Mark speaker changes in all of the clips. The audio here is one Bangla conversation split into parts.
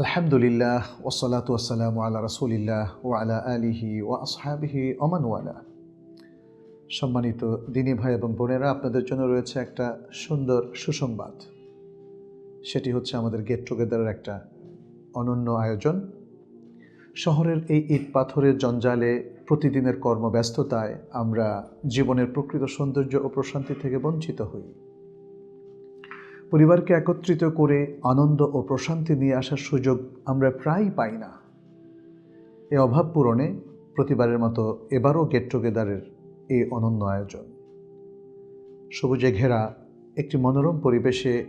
Speaker 1: আলহামদুলিল্লাহ ওসলাত ওসালাম আলা রসুলিল্লাহ ও আলা আলিহি ও আসহাবিহি ওয়ালা। সম্মানিত দিনী ভাই এবং বোনেরা, আপনাদের জন্য রয়েছে একটা সুন্দর সুসংবাদ। সেটি হচ্ছে আমাদের গেট টুগেদারের একটা অনন্য আয়োজন। শহরের এই ইট পাথরের জঞ্জালে প্রতিদিনের কর্মব্যস্ততায় আমরা জীবনের প্রকৃত সৌন্দর্য ও প্রশান্তি থেকে বঞ্চিত হই। পরিবারকে একত্রিত করে আনন্দ ও প্রশান্তি নিয়ে আসার সুযোগ আমরা প্রায়ই পাই না। এ অভাব পূরণে প্রতিবারের মতো এবারও গেট টুগেদারের এই অনন্য আয়োজন। সবুজে ঘেরা একটি মনোরম পরিবেশে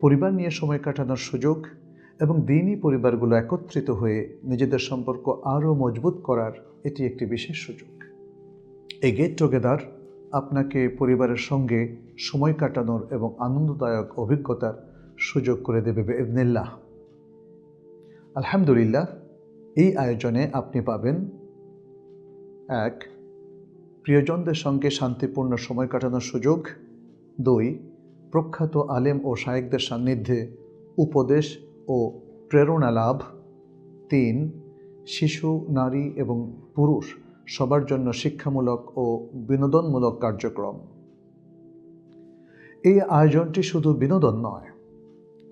Speaker 1: পরিবার নিয়ে সময় কাটানোর সুযোগ এবং দিনই পরিবারগুলো একত্রিত হয়ে নিজেদের সম্পর্ক আরও মজবুত করার এটি একটি বিশেষ সুযোগ। এই গেট টুগেদার আপনাকে পরিবারের সঙ্গে সময় কাটানোর এবং আনন্দদায়ক অভিজ্ঞতার সুযোগ করে দেবে ইবনিল্লাহ আলহামদুলিল্লাহ, এই আয়োজনে আপনি পাবেন, এক, প্রিয়জনদের সঙ্গে শান্তিপূর্ণ সময় কাটানোর সুযোগ, দুই, প্রখ্যাত আলেম ও শায়েকদের সান্নিধ্যে উপদেশ ও প্রেরণা লাভ, তিন, শিশু, নারী এবং পুরুষ সবার জন্য শিক্ষামূলক ও বিনোদনমূলক কার্যক্রম। এই আয়োজনটি শুধু বিনোদন নয়,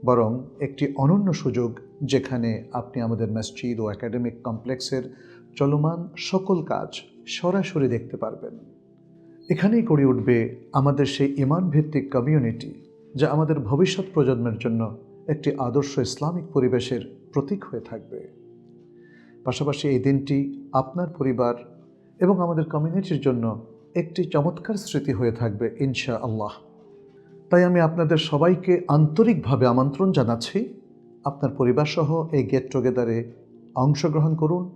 Speaker 1: বরং একটি অনন্য সুযোগ যেখানে আপনি আমাদের মসজিদ ও একাডেমিক কমপ্লেক্সের চলমান সকল কাজ সরাসরি দেখতে পারবেন। এখানেই গড়ে উঠবে আমাদের সেই ইমান ভিত্তিক কমিউনিটি যা আমাদের ভবিষ্যৎ প্রজন্মের জন্য একটি আদর্শ ইসলামিক পরিবেশের প্রতীক হয়ে থাকবে। পাশাপাশি এই দিনটি আপনার পরিবার এবং আমাদের কমিউনিটির জন্য একটি চমৎকার স্মৃতি হয়ে থাকবে ইনশা আল্লাহ তাই আমি আপনাদের সবাইকে আন্তরিকভাবে আমন্ত্রণ জানাচ্ছি। আপনার পরিবারসহ এই গেট টুগেদারে অংশগ্রহণ করুন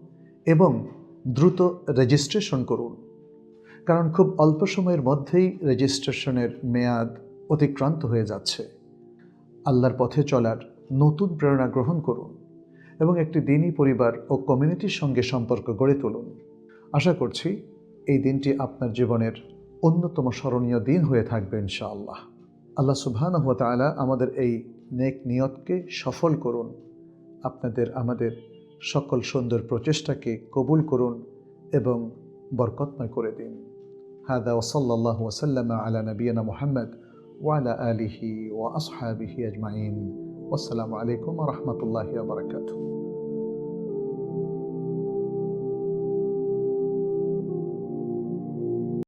Speaker 1: এবং দ্রুত রেজিস্ট্রেশন করুন। কারণ খুব অল্প সময়ের মধ্যেই রেজিস্ট্রেশনের মেয়াদ অতিক্রান্ত হয়ে যাচ্ছে। আল্লাহর পথে চলার নতুন প্রেরণা গ্রহণ করুন এবং একটি দিনই পরিবার ও কমিউনিটির সঙ্গে সম্পর্ক গড়ে তুলুন। আশা করছি এই দিনটি আপনার জীবনের অন্যতম স্মরণীয় দিন হয়ে থাকবে ইনশাআল্লাহ। আল্লাহ সুবহান তালা আমাদের এই নেক নিয়তকে সফল করুন, আপনাদের আমাদের সকল সুন্দর প্রচেষ্টাকে কবুল করুন এবং বরকতময় করে দিন। হাদা ওসল্লাহ ওসাল্লাম আলা নবীনা মোহাম্মদ ওয়ালা আলিহি ও আসহাবিহি আজমাইন। আসসালামু আলাইকুম রহমতুল্লাহ বারকাতুহ।